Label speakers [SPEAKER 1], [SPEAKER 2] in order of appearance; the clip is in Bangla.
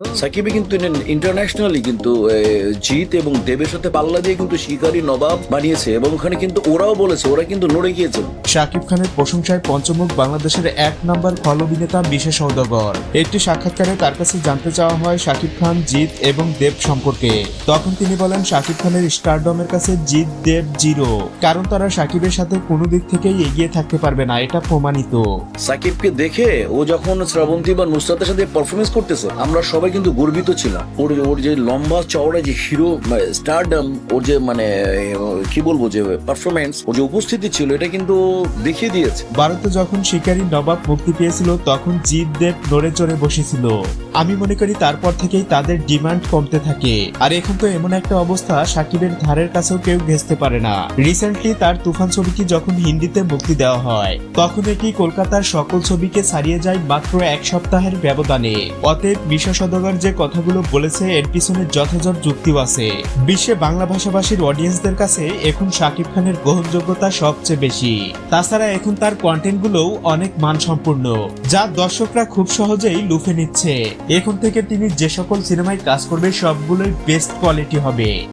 [SPEAKER 1] সাকিবে কিন্তু ইন্টারন্যাশনালি কিন্তু জিৎ এবং দেবের সাথে পাল্লা দিয়ে কিন্তু শিকারী নবাব বানিয়েছে এবং ওখানে কিন্তু ওরাও বলেছে ওরা কিন্তু নড়ে গিয়েছে।
[SPEAKER 2] শাকিব খানের প্রশংসায় পঞ্চমুখ বাংলাদেশের এক নম্বর ফল অভিনেতা মিশা সৌদাগর একটি সাক্ষাৎকারে তার কাছে জানতে চাওয়া হয় শাকিব খান জিৎ এবং দেব সম্পর্কে। তখন তিনি বলেন শাকিব খানের স্টারডমের কাছে জিৎ দেব জিরো। কারণ তারা শাকিবের সাথে কোনো দিক থেকেই এগিয়ে থাকতে পারবে না এটা প্রমাণিত।
[SPEAKER 1] সাকিবকে দেখে ও যখন শ্রাবন্তী বা নুসরাতের সাথে পারফরমেন্স করতেছে আমরা সবাই কিন্তু গর্বিত ছিলাম ওর ওর যে লম্বা চওড়া যে হিরো স্টারডম ওর যে মানে কি বলব যে পারফরমেন্স ওর যে উপস্থিতি ছিল, এটা কিন্তু দেখিয়ে দিয়েছে।
[SPEAKER 2] ভারতে যখন শিকারী নবাব মুক্তি পেয়েছিল, তখন জিৎ দেব নড়ে চড়ে বসেছিল। আমি মনে করি তারপর থেকেই তাদের ডিমান্ড কমতে থাকে। আর এখন তো এমন একটা অবস্থা, সাকিবের ধারের কাছেও কেউ ঘেসতে পারে না। রিসেন্টলি তার তুফান ছবিটি যখন হিন্দিতে মুক্তি দেওয়া হয়, তখন এটি কলকাতার সকল ছবিকে ছাড়িয়ে যায় মাত্র এক সপ্তাহের ব্যবধানে। অতএব বিশ্ব সদগর যে কথাগুলো বলেছে, এর পিছনে যথাযথ যুক্তিও আছে। বিশ্বে বাংলা ভাষাভাষীর অডিয়েন্সদের কাছে এখন শাকিব খানের গ্রহণযোগ্যতা সবচেয়ে বেশি। তাছাড়া এখন তার কন্টেন্টগুলোও অনেক মানসম্পন্ন, যা দর্শকরা খুব সহজেই লুফে নিচ্ছে। এখন থেকে তিনি যে সকল সিনেমায় কাজ করবে, সবগুলোই বেস্ট কোয়ালিটি হবে।